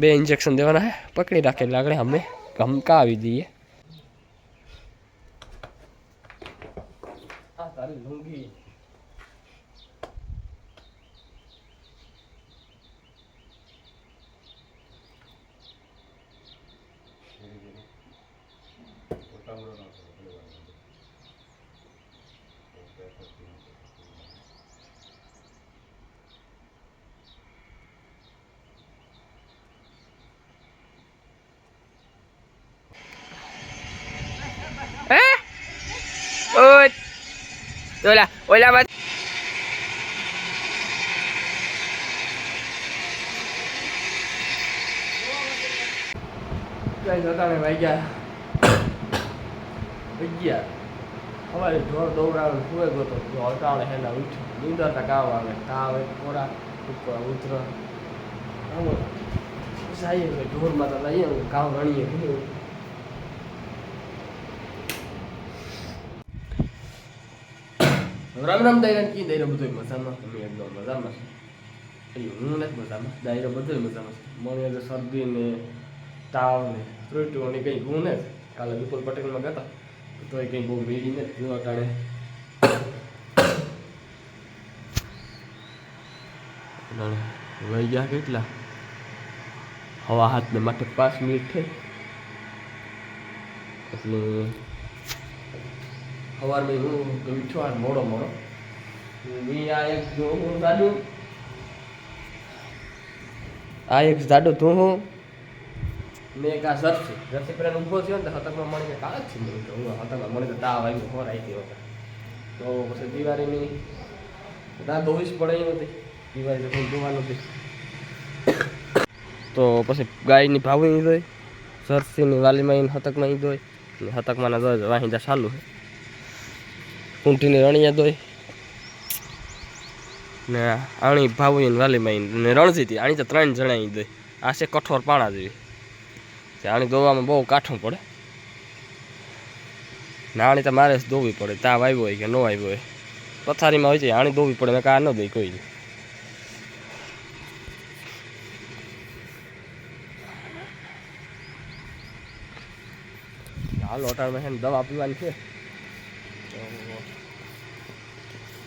બે ઇન્જેક્શન દેવાના હે. પકડી રાખેલા આગળ અમે ધમકાવી દઈએ. આ તારી લુંગી હે ઓય ઓલા ઓલા કઈ જતા વાગ્યા અગિયાર અમારે ઢોર દોવડાવે સુવે ગયો તો અટાણે હેલા ઉઠ્યો નીંદર કાવ આવે એક કોરા ઉપર ઉતર એટલે ઢોરમાં તો લઈએ કાવ ગણીએ રામ રામ દાયરા કી દાયરો બધો મજામાં તમે એકદમ મજામાં એટલે હું નથી મજામાં દાયરો બધો મજામાં મને આજે શરદી ને તાવ ને ત્રુટીઓ ને કંઈ હું ને કાલે વિપુલ પટેલમાં ગયા હતા તોય કંઈ બહુ મેળી નથી જો અટાણે અટાણે વહી ગયા કેટલા હવા હાથને માટે પાંચ મિનિટ થઈ એટલે સવારમાં હું ઉઠ્યો આ મોડો મોડો. આ એક હું જાડું. આ એક દાડો તું હું. મેં એક આ સરસી રસી પેલા ઊભો થયો ને તો હતકમાં મળી કાળ જ છે હું હતકમાં મળી તો તાવ આવી હોર આવી ગયો તો પછી દિવાળીની ના ધોઈશ પડે એમ નથી. દિવાળી તો જોવા નથી. તો પછી ગાયની ભાવની દોય સરસીની વાલીમાં એને હતકમાં ઈ દોય ને હતકમાં ના દોય વાહિંદા ચાલુ છે. કુંઠીની રણિયા દોય ને આણી ભાવી ને વાલીમાં ઈ ને રણજીતી આણી તો ત્રણ જણા દોય આ છે કઠોર પાણા જેવી. આણી દોવામાં બહુ કાઠું પડે. ને આણી તો મારે દોવી પડે. તાવ આવ્યો હોય કે ન આવ્યો હોય. પથારીમાં હોય છે આણી દોવી પડે, મેં કા ન દઈ કોઈ હાલ ને દવા પીવાની છે તો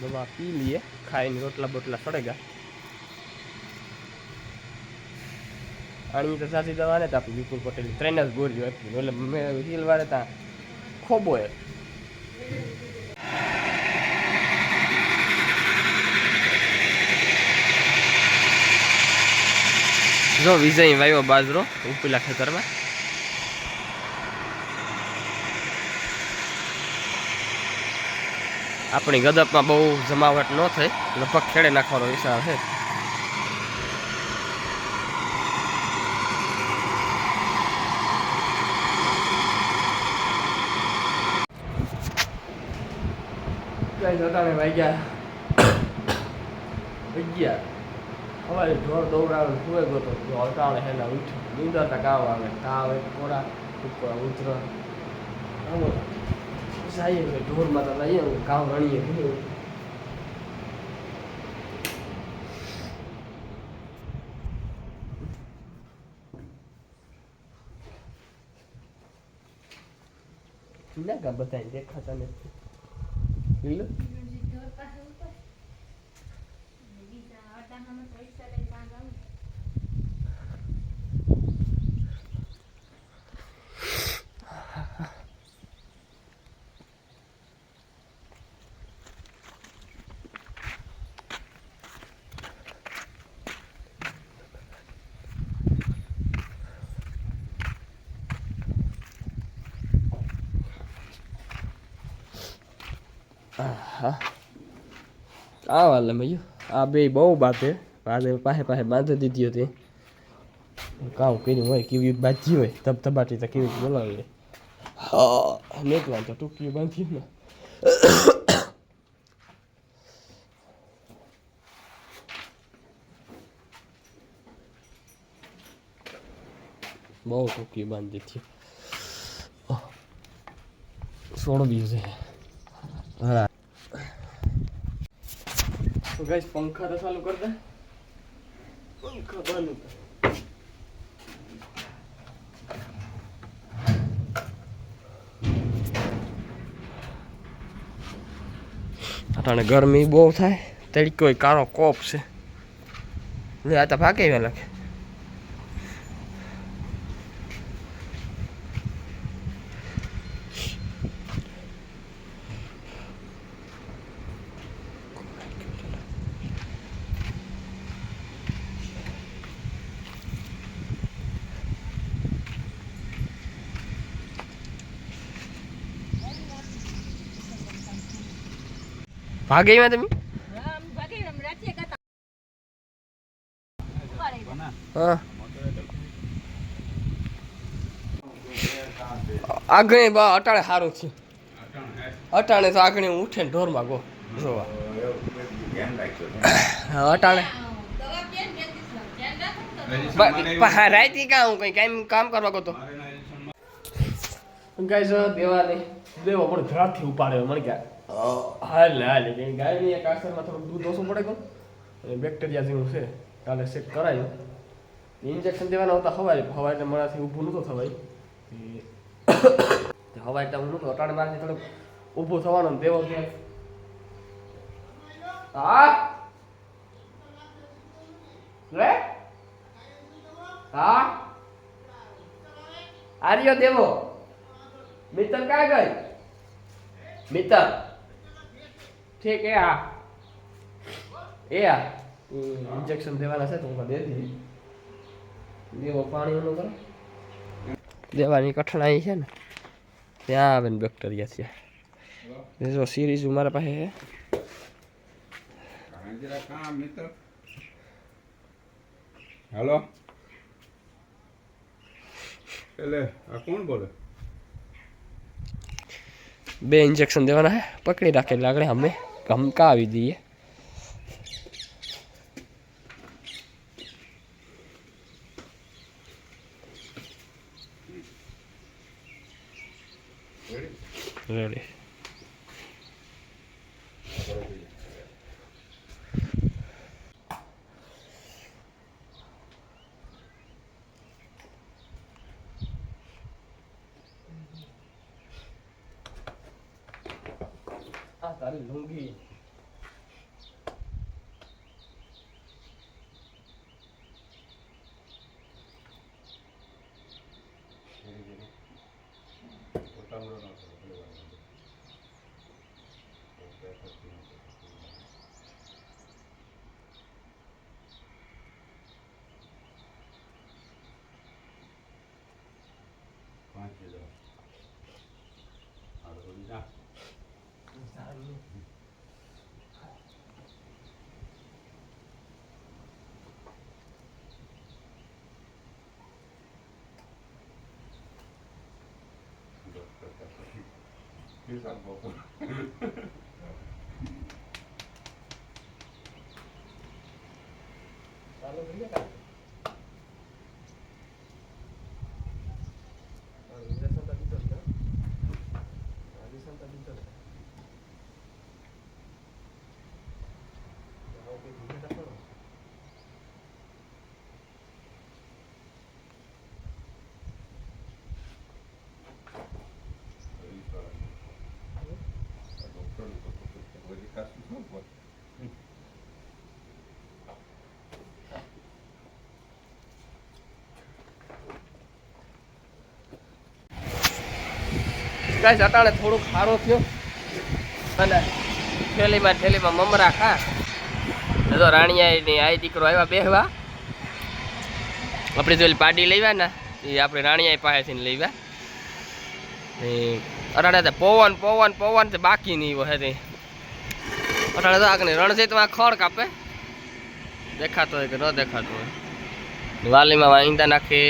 દવા પી લઈએ, ખાઈને રોટલા બોટલા સડેગા આણી તો સાચી દવા ને આપી, વિપુલ પટેલ ત્રણ જ ગોળીઓ આપી. એટલે મેં હિલ વાળે ત્યાં ખોબો એ. જો વિજય વાયો બાજરો ઉપલા ખેતરમાં. આપણી ગદપમાં બહુ જમાવટ ન થાય લગભગ ખેડે નાખવાનો હિસાબ છે. વાગ્યા અગિયાર. અમારે ઢોર દોડાવે, સુવે ગયો તો જો અટાણે હેલા ઉઠ્યો. નીંદર કાવ આવે. તાવ કોરા ઉપર ઉતર આમ જાય એટલે ઢોરમાં તો ને કાવ ગણીએ ના કા બધા દેખાતા નથી? હા આ વાલે મયું આ બે બહુ બાતે પાસે પાસે પાસે બાંધી દીધી હતી કામ કર્યું હોય કેવી બાજી હોય ધબધબાટી તો કેવી બોલાવી હા મેં જ વાંધો ટૂંકી બાંધી ને બહુ ટૂંકી બાંધી હતી સોળ બીજ છે હા તો ગાઈસ પંખા તો ચાલુ કરતા પંખા બંધ અટાણે ગરમી બહુ થાય તડકો કાળો કોપ છે. લે, આ તો ભાગે વેલા. ભાગે એમાં તમે? હા. આગળ બા અટાણે સારું છે. અટાણે તો આગળ ઉઠે ને ઢોરમાં ગો જોવા. હા, અટાણે. રાયતી કાં હું કઈ કામ કામ કરવા ગયો જો દેવાની દેવો પણ ઘરાથી ઉપાડ્યો મને કે હાલ હાલ. ગાયની એક આસરમાં થોડુંક દૂધ ઓછું પડે ગયું અને કાલે ચેક કરાયું. ઇન્જેક્શન દેવાના હતા હવાય હવાય મારાથી ઊભું નહોતું થવાય. તે હવાય એટલે હું નહોતું થોડુંક ઊભું થવાનું દેવો કે હા? હા? આર્યો દેવો. મિત્તલ ક્યાં ગઈ? મિત્તલ? ઠીક એ આ? એ આ? ઇન્જેક્શન દેવાના છે તો હું દે દી દેવો पानी ઓનું કરે. દેવાની કઠણાઈ છે ને ત્યાં આવે ને બેક્ટેરિયા છે. જો સિરીઝ મારા પાસે છે. હેલો. એટલે આ કોણ બોલે? બે ઇન્જેક્શન દેવાના છે. પકડી રાખે એટલે આગળ અમે ધમકા આવી દઈએ રેડી આ તારી લુંગી પાંચ હજાર હાલો, બોલી જા. હિસાબ બપોર. ચાલુ થઈ ગયા કામ? હા, injection તો દીધો જ છે. હા, injection તો દીધો જ છે. આવું કંઈ ભૂલે તો ખરો. આ ડોક્ટરને તો તો બધી ખાસી શું બોલે? ગાઈસ અટાણે થોડુંક સારો થયો. અને થેલીમાં થેલીમાં મમરા ખા. તો રાણીયા ની આઈ દીકરો આવ્યા બેહવા. આપણે જો ઓલી પાડી લેવા ને, એ આપણે રાણીયા પાસેથી લેવા અટાણે પવન પવન પવન તે બાકી નહીં હોય તે અટાણે તો આગળ રણજીતમાં ખડ કાપે. દેખાતો હોય કે ન દેખાતો હોય. વાલીમાં વાંદા નાખે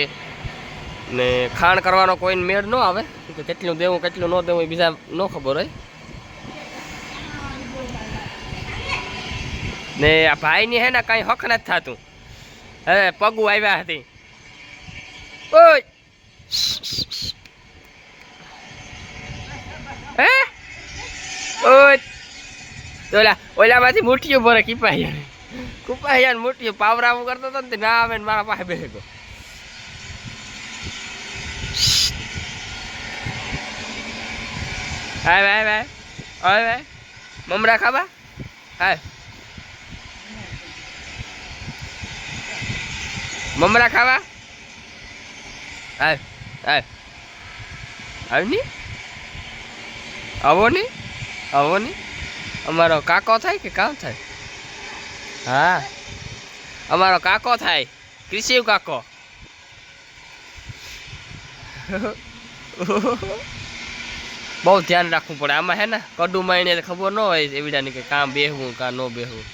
ને ખાણ કરવાનો કોઈને મેળ ન આવે. કે કેટલું દેવું, કેટલું ન દેવું એ બીજા ન ખબર હોય. ને આ ભાઈની હે ને કાંઈ હક નથી થતું. હવે પગું આવ્યા હતી. ઓય! હે? ઓય! ઓલા, ઓલામાંથી મુઠ્ઠીઓ ભરે કીપાઈ કુપાઈ મુઠ્ઠીઓ પાવરાવું કરતો હતો ને ના આવે મારા પાસે બેસે હાય હાય હાય. હાય હાય. મમરા ખાવા? હાય. મમરા ખાવા? હાય હાય. આવ્યું ની? આવો ની? આવો ની? અમારો કાકો થાય કે કામ થાય? હા. અમારો કાકો થાય. કૃષિ કાકો. બહુ ધ્યાન રાખવું પડે. આમાં હે ને કડું એને ખબર ન હોય એવીડાની કે કાં બેહવું કાં ન બેહવું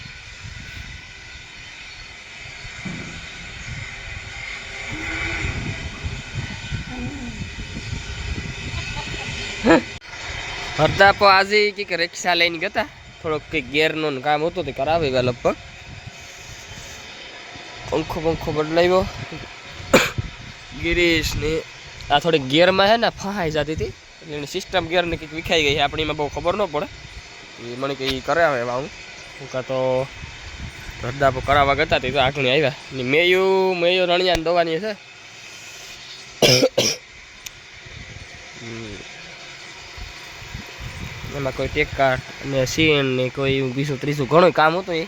હરતા પો આજે કંઈક રિક્ષા લઈને ગયા થોડોક કંઈક ગેરનું કામ હતું તે કરાવી ગયા લગભગ. પંખો પંખો બદલાવ્યો. ગિરીશ ને આ થોડી ગેરમાં હે ને ફહાઈ જતી હતી. એની સિસ્ટમ ગેરને કંઈક વિખાઈ ગઈ છે. આપણે એમાં બહુ ખબર ન પડે. એ મને કંઈ કરાવે એવા હું કાં તો રદ્દા કરાવવા ગતા તે, તો આગળ આવ્યા. ને મેયુ મેયુ રણિયાને દવાની છે. એમાં કોઈ ટેકા અને સીન ને કોઈ બીજું ત્રીજું ઘણું કામ હતું એ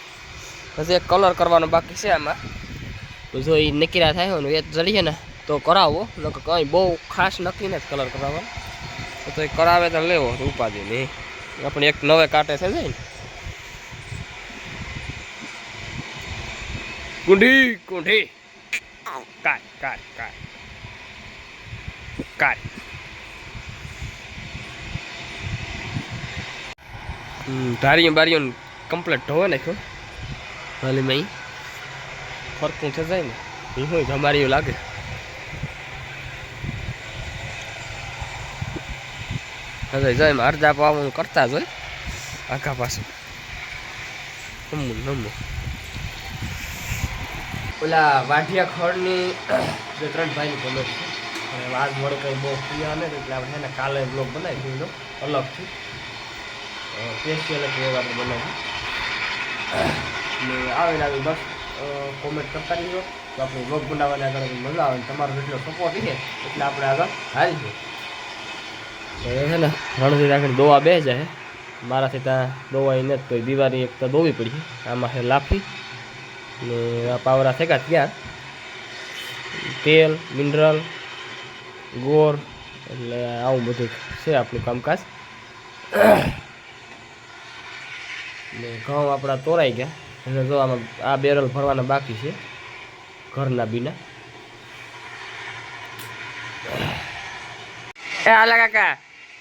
પછી એક કલર કરવાનો બાકી છે આમાં. જો એ નકીરા થાય ને એ જડીએ ને તો કરાવો. નકર કંઈ બહુ ખાસ નક્કી ને કલર કરાવવાનો તો એ કરાવે તો લેવો ઉપાધી નહીં આપણે એક નવે કાંટે થઈ જાય ને. કુંઢી કુંઢી. કાય કાય કાય કાય ધારીઓ બારીઓ કમ્પ્લેટ ધોવા નાખ્યો. હાલી મેં ફરકું થઈ જાય ને. હું હોય ધમારીઓ લાગે. હવે જાય એમાં અડધા પાવાનું કરતા જ હોય. આખા પાસે નમવું ઓલા વાઢિયા ખડની બે ત્રણ ભાઈની છે? અને આજ મળે કંઈ બહુ પ્રિય ને એટલે આપણે એને કાલે બ્લોગ બનાવી દીધો અલગથી. સ્પેશિયલ જ vlog બનાવી ને આવે ને આવી બસ કોમેન્ટ કરતા રહીજો. તો આપણે બ્લોગ બનાવવાની આગળ મજા આવે ને તમારો જેટલો સપોર્ટ છે, એટલે આપણે આગળ હારી હવે છે ને રણથી રાખીને દોવા બે જાય મારાથી ત્યાં દોવાઈ નથી તો દિવાળી એક તો દોવી પડી આમાં છે લાફી ને આ પાવરા થેકા ત્યાં તેલ, મિનરલ, ગોળ એટલે આવું બધું છે આપણું કામકાજ. ને ઘઉં આપણા તોરાઈ ગયા. એટલે જો આમાં આ બેરલ ભરવાના બાકી છે, ઘરના બીના. એ આલા કાકા